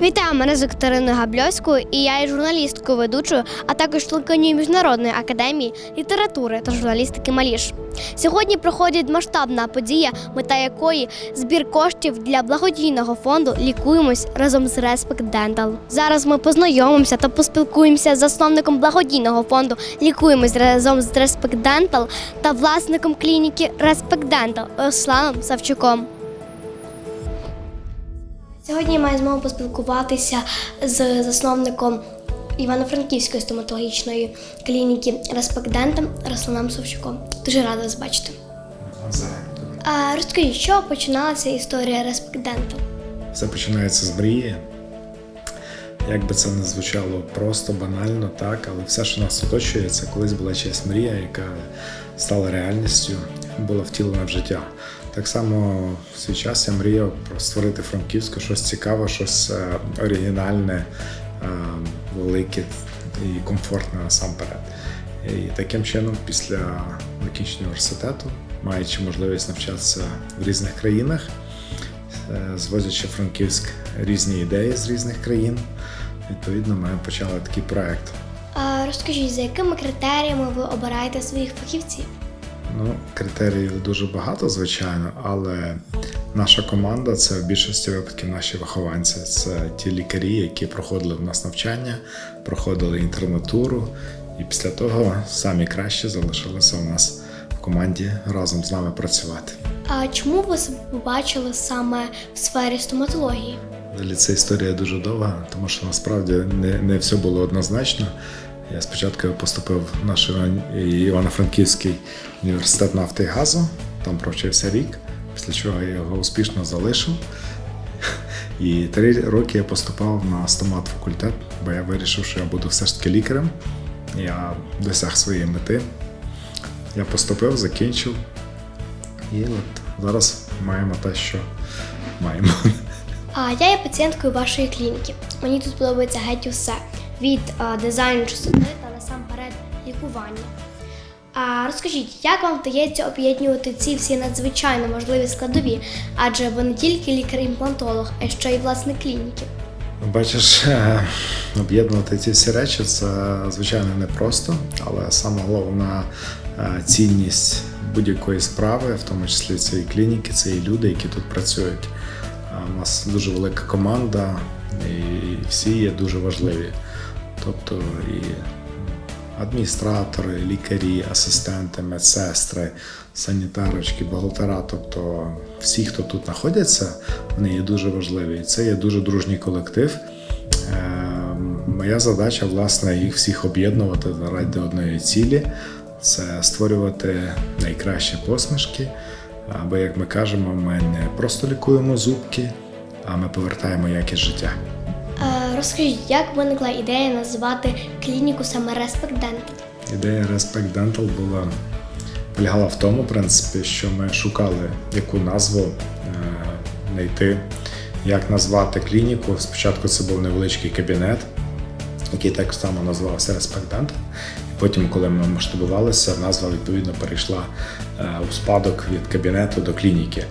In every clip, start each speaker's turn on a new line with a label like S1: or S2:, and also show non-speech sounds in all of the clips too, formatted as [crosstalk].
S1: Вітаю, мене звуть Катерина Габльоською, і я є журналісткою ведучою, а також членкиню Міжнародної академії літератури та журналістики Маліш. Сьогодні проходить масштабна подія, мета якої збір коштів для благодійного фонду Лікуємось разом з Respect Dental. Зараз ми познайомимося та поспілкуємося з засновником благодійного фонду Лікуємось разом з Respect Dental та власником клініки Respect Dental Русланом Савчуком. Сьогодні я маю змогу поспілкуватися з засновником Івано-Франківської стоматологічної клініки Респектдентом Русланом Совчуком. Дуже рада вас бачити. А розкажіть, що починалася історія Респектденту?
S2: Все починається з мрії. Як би це не звучало просто, банально, так, але все, що нас оточує, це колись була чиясь мрія, яка стала реальністю, була втілена в життя. Так само в свій час я мріяв про створити Франківську щось цікаве, щось е, оригінальне, е, велике і комфортне насамперед. І таким чином, після закінчення університету, маючи можливість навчатися в різних країнах, е, звозячи Франківськ різні ідеї з різних країн. Відповідно, ми почали такий проект.
S1: Розкажіть, за якими критеріями ви обираєте своїх фахівців?
S2: Ну, критеріїв дуже багато, звичайно, але наша команда це в більшості випадків наші вихованці. Це ті лікарі, які проходили в нас навчання, проходили інтернатуру, і після того самі кращі залишилися у нас в команді разом з нами працювати.
S1: А чому ви побачили саме в сфері стоматології?
S2: Взагалі ця історія дуже довга, тому що насправді не, не все було однозначно. Я спочатку поступив в наш Івано-Франківський університет нафти і газу, там провчився рік, після чого я його успішно залишив. І три роки я поступав на стомат факультет, бо я вирішив, що я буду все ж таки лікарем. Я досяг своєї мети. Я поступив, закінчив. І от зараз маємо те, що маємо.
S1: А я є пацієнткою вашої клініки. Мені тут подобається геть усе від а, дизайну чистоти та насамперед лікування. А розкажіть, як вам вдається об'єднувати ці всі надзвичайно можливі складові? Адже ви не тільки лікар-імплантолог, а ще й власник клініки.
S2: Бачиш, е, об'єднувати ці всі речі це звичайно непросто, але саме головна е, цінність будь-якої справи, в тому числі цієї клініки, це і люди, які тут працюють. Е, У нас дуже велика команда, і всі є дуже важливі. Тобто і адміністратори, лікарі, асистенти, медсестри, санітарочки, бухгалтера, тобто всі, хто тут знаходяться, вони є дуже важливі. І це є дуже дружній колектив. Е, Моя задача, власне, їх всіх об'єднувати заради одної цілі це створювати найкращі посмішки. Або, як ми кажемо, ми не просто лікуємо зубки, а ми повертаємо якість життя.
S1: Розкажіть, як виникла ідея назвати клініку саме Respect Dental?
S2: Ідея Respect Dental була полягала в тому, в принципі, що ми шукали яку назву е, знайти, як назвати клініку. Спочатку це був невеличкий кабінет, який так само називався Respect Dental. Потім, коли ми масштабувалися, назва відповідно перейшла е, у спадок від кабінету до клініки.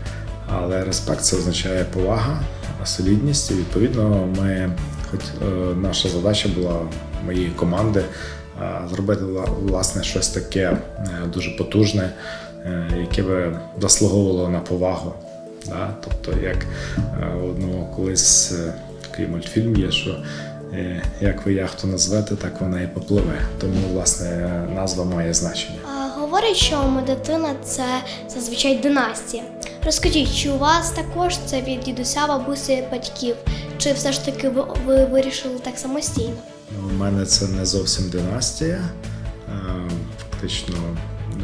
S2: Але респект це означає повага, солідність. І відповідно, ми, хоч е, наша задача була моєї команди е, зробити власне щось таке е, дуже потужне, яке би заслуговувало на повагу. Да? Тобто, як у колись такий мультфільм є, що як ви яхту назвете, так вона і попливе. Тому, власне, назва має значення.
S1: Говорять, що медицина це зазвичай династія. Розкажіть, чи у вас також це від дідуся, бабусі, батьків? Чи все ж таки ви, ви вирішили так самостійно?
S2: Ну, У мене це не зовсім династія. Е, Фактично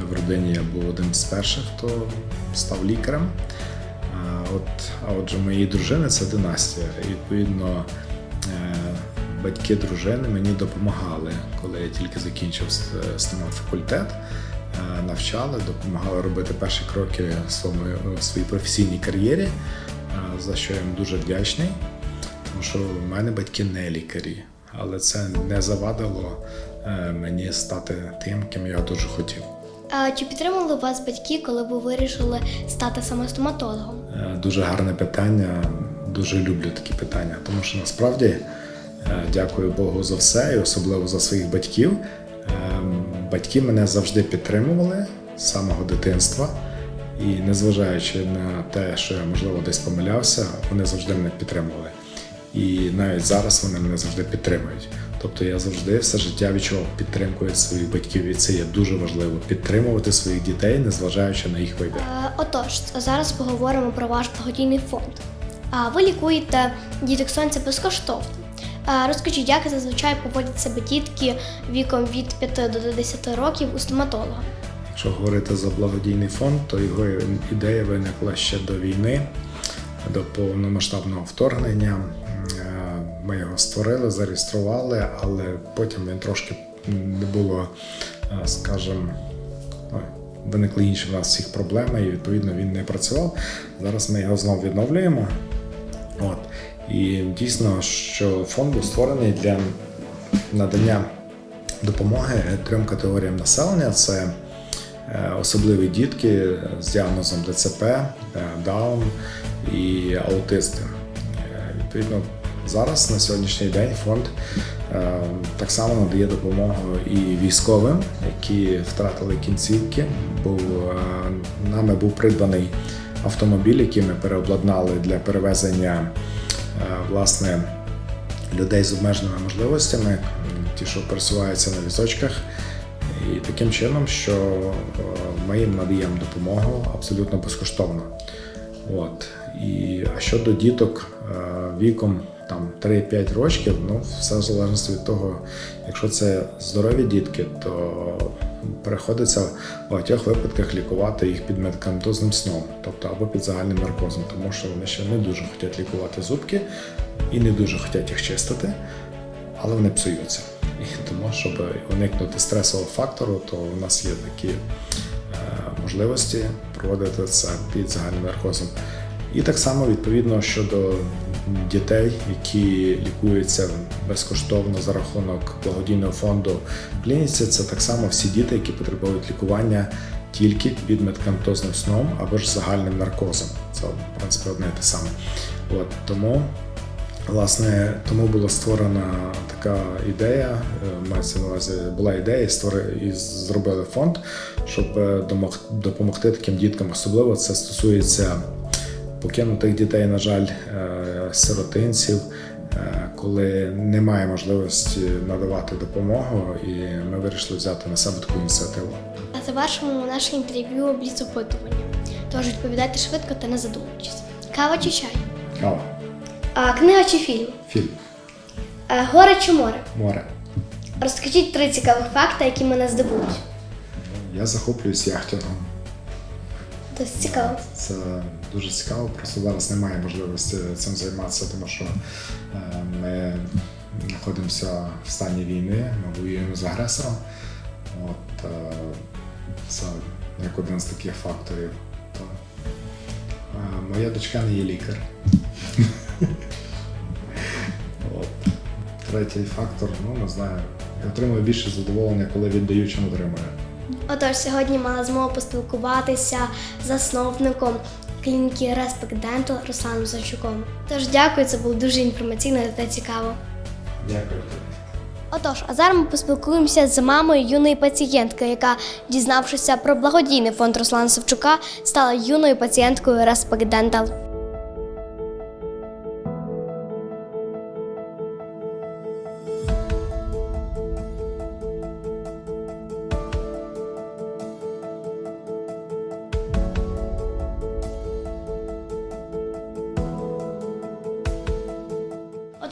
S2: в родині я був одним з перших, хто став лікарем. От, а отже, моєї дружини це династія. І відповідно е, батьки дружини мені допомагали, коли я тільки закінчив стомат факультет. Е, Навчали, допомагали робити перші кроки в своєму- в своїй професійній кар'єрі, е, за що я їм дуже вдячний. Тому що в мене батьки не лікарі, але це не завадило е, мені стати тим, ким я дуже хотів.
S1: А, чи підтримали вас батьки, коли ви вирішили стати саме стоматологом?
S2: Дуже гарне питання. дуже люблю такі питання, тому що насправді дякую Богу за все, і особливо за своїх батьків. Батьки мене завжди підтримували з самого дитинства. І незважаючи на те, що я можливо десь помилявся, вони завжди мене підтримували. І навіть зараз вони мене завжди підтримують. Тобто я завжди все життя відчував підтримку від своїх батьків, і це є дуже важливо підтримувати своїх дітей, незважаючи на їх вибір.
S1: Е, Отож, зараз поговоримо про ваш благодійний фонд. А ви лікуєте діток сонця безкоштовно. Розкажіть, як зазвичай поводять себе дітки віком від 5 до 10 років у стоматолога?
S2: Якщо говорити за благодійний фонд, то його ідея виникла ще до війни, до повномасштабного вторгнення. Е, Ми його створили, зареєстрували, але потім він трошки не було, е, скажімо, виникли інші в нас всіх проблеми, і відповідно він не працював. Зараз ми його знову відновлюємо. От. І дійсно, що фонд був створений для надання допомоги трьом категоріям населення: це е, особливі дітки з діагнозом ДЦП, е, Даун і аутисти. Е, Відповідно, зараз на сьогоднішній день фонд так само надає допомогу і військовим, які втратили кінцівки. Був, нами був придбаний автомобіль, який ми переобладнали для перевезення власне людей з обмеженими можливостями, ті, що пересуваються на візочках. І таким чином, що е, ми їм надаємо допомогу абсолютно безкоштовно. От. І, а щодо діток е, віком там 3-5 років, ну все в залежності від того, якщо це здорові дітки, то приходиться в багатьох випадках лікувати їх під медикаментозним сном, тобто або під загальним наркозом, тому що вони ще не дуже хочуть лікувати зубки і не дуже хочуть їх чистити, але вони псуються. І тому, щоб уникнути стресового фактору, то у нас є такі е, можливості проводити це під загальним наркозом. І так само відповідно щодо дітей, які лікуються безкоштовно за рахунок благодійного фонду в клініці, це так само всі діти, які потребують лікування тільки під медикаментозним сном або ж загальним наркозом. Це в принципі одне те саме. От тому Власне, тому була створена така ідея. е, Мається на увазі була ідея, і зробили фонд, щоб е, домог- допомогти таким діткам. Особливо це стосується покинутих дітей, на жаль, е, сиротинців, е, коли немає можливості надавати допомогу, і ми вирішили взяти на себе таку ініціативу.
S1: Завершимо наше інтерв'ю бліц опитування. Тож відповідайте швидко та не задумуючись. Кава чи чай?
S2: Кава,
S1: А, книга чи фільм?
S2: фільм,
S1: А, горе чи море?
S2: море.
S1: Розкажіть три цікавих факти, які мене здивують.
S2: Я захоплююсь яхтингом.
S1: Досить цікаво.
S2: Це дуже цікаво. Просто зараз немає можливості цим займатися, тому що е, ми знаходимося в стані війни, ми воюємо з агресором. От, е, це як один з таких факторів. То, е, моя дочка не є лікар. [laughs] От. Третій фактор, ну не знаю. Я отримую більше задоволення, коли віддаю, чим отримую.
S1: Отож, сьогодні мала змогу поспілкуватися з засновником клініки Респект Денту Русланом Савчуком. Тож дякую, це було дуже інформаційно та цікаво.
S2: Дякую.
S1: Отож, а зараз ми поспілкуємося з мамою юної пацієнтки, яка, дізнавшися про благодійний фонд Руслана Савчука, стала юною пацієнткою Respect Dental.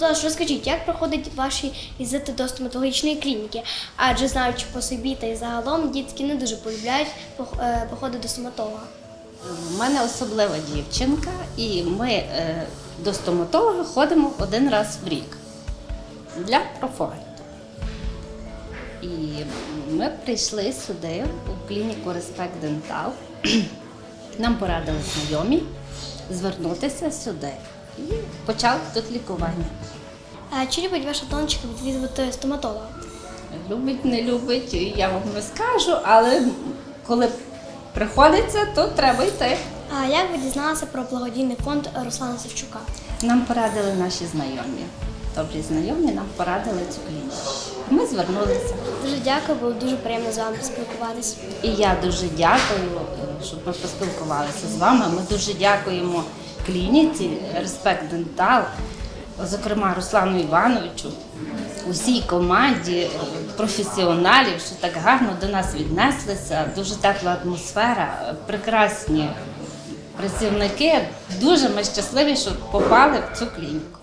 S1: Отож, розкажіть, як проходять ваші візити до стоматологічної клініки? Адже знаючи по собі та й загалом, дітки не дуже полюбляють е, походи до стоматолога.
S3: У мене особлива дівчинка, і ми е, до стоматолога ходимо один раз в рік для профогляду. І ми прийшли сюди, у клініку Respect Dental. Нам порадили знайомі звернутися сюди і почали тут лікування.
S1: А чи любить ваша донечка відвідувати стоматолога?
S3: Любить, не любить, я вам не скажу, але коли приходиться, то треба йти.
S1: А як ви дізналися про благодійний фонд Руслана Савчука?
S3: Нам порадили наші знайомі. Добрі знайомі нам порадили цю клініку. Ми звернулися.
S1: Дуже дякую, було дуже приємно з вами поспілкуватись.
S3: І я дуже дякую, щоб ми поспілкувалися з вами. Ми дуже дякуємо клініці Респект Дентал, зокрема Руслану Івановичу, усій команді професіоналів, що так гарно до нас віднеслися. Дуже тепла атмосфера, прекрасні працівники. Дуже ми щасливі, що попали в цю клініку.